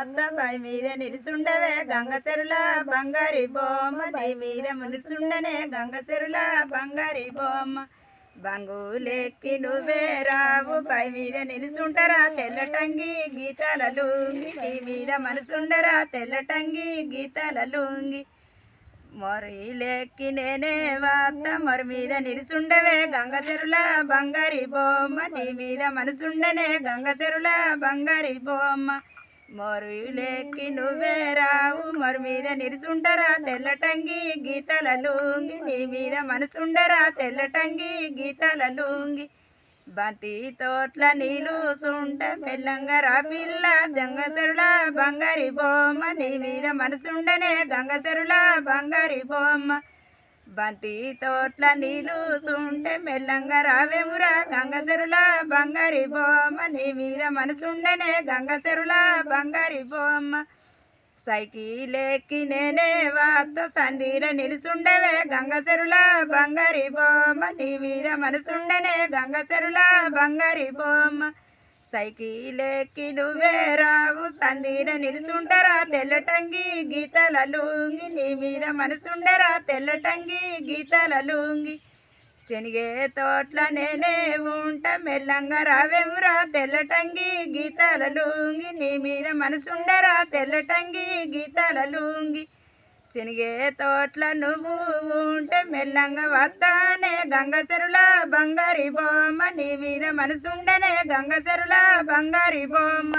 అత్తపై మీద నిలుసుండవే గంగసెరుల బంగారి బొమ్మ. నీ మీద మునుసుండనే గంగసెరుల బంగారి బొమ్మ. బంగులెక్కి నువ్వే రావు పై మీద నిలుసుంటరా తెల్లటంగి గీతాల లుంగి. నీ మీద మనసుండరా తెల్లటంగి గీతాల లుంగి. మొరి లెక్కి నేనే వార్త మొరి మీద నిలుసుండవే గంగసెరుల బంగారి బొమ్మ. నీ మీద మనసుండనే గంగసెరుల బంగారి బొమ్మ. మొరి నువ్వే రావు. మరు మీద నిరుసుండరా తెల్లటంగి గీతల లూంగి. నీ మీద మనసుండరా తెల్లటంగి గీతల లూంగి. బంతి తోట్ల నీళ్ళు సుంట మెల్లంగా రా పిల్ల. గంగసెరుల బంగారి బొమ్మ. నీ మీద మనసుండనే గంగసరుల బంగారి బొమ్మ. బంతి తోట్ల నీళ్ళు సుంటే మెల్లంగా రావేమురా గంగసెరుల బంగారి బొమ్మ. నీ మీద మనసుండనే గంగసెరుల బంగారి బొమ్మ. సైకిల్ ఎక్కి నేనే వార్త సందీర నిలుసుండవే గంగసెరుల బంగారి బొమ్మ. నీ మీద మనసుండనే గంగసెరుల బంగారి బొమ్మ. సైకిల్ ఎక్కి నువ్వే రావు. సంధిర నిలుసుంటరా తెల్లటంగి గీతల లూంగి నీ మీద మనసుండరా తెల్లటంగి గీతల లూంగి. శనిగే తోట్ల నేనే ఉంట మెల్లంగా రావేమురా తెల్లటంగి గీతాల లూంగి నీ మీద మనసుండరా తెల్లటంగి గీతాల లుంగి. శనిగే తోట్ల నువ్వు ఉంటే మెల్లంగా వస్తానే గంగసెరుల బంగారి బొమ్మ. నీ మీద మనసుండనే గంగసెరుల బంగారి బొమ్మ.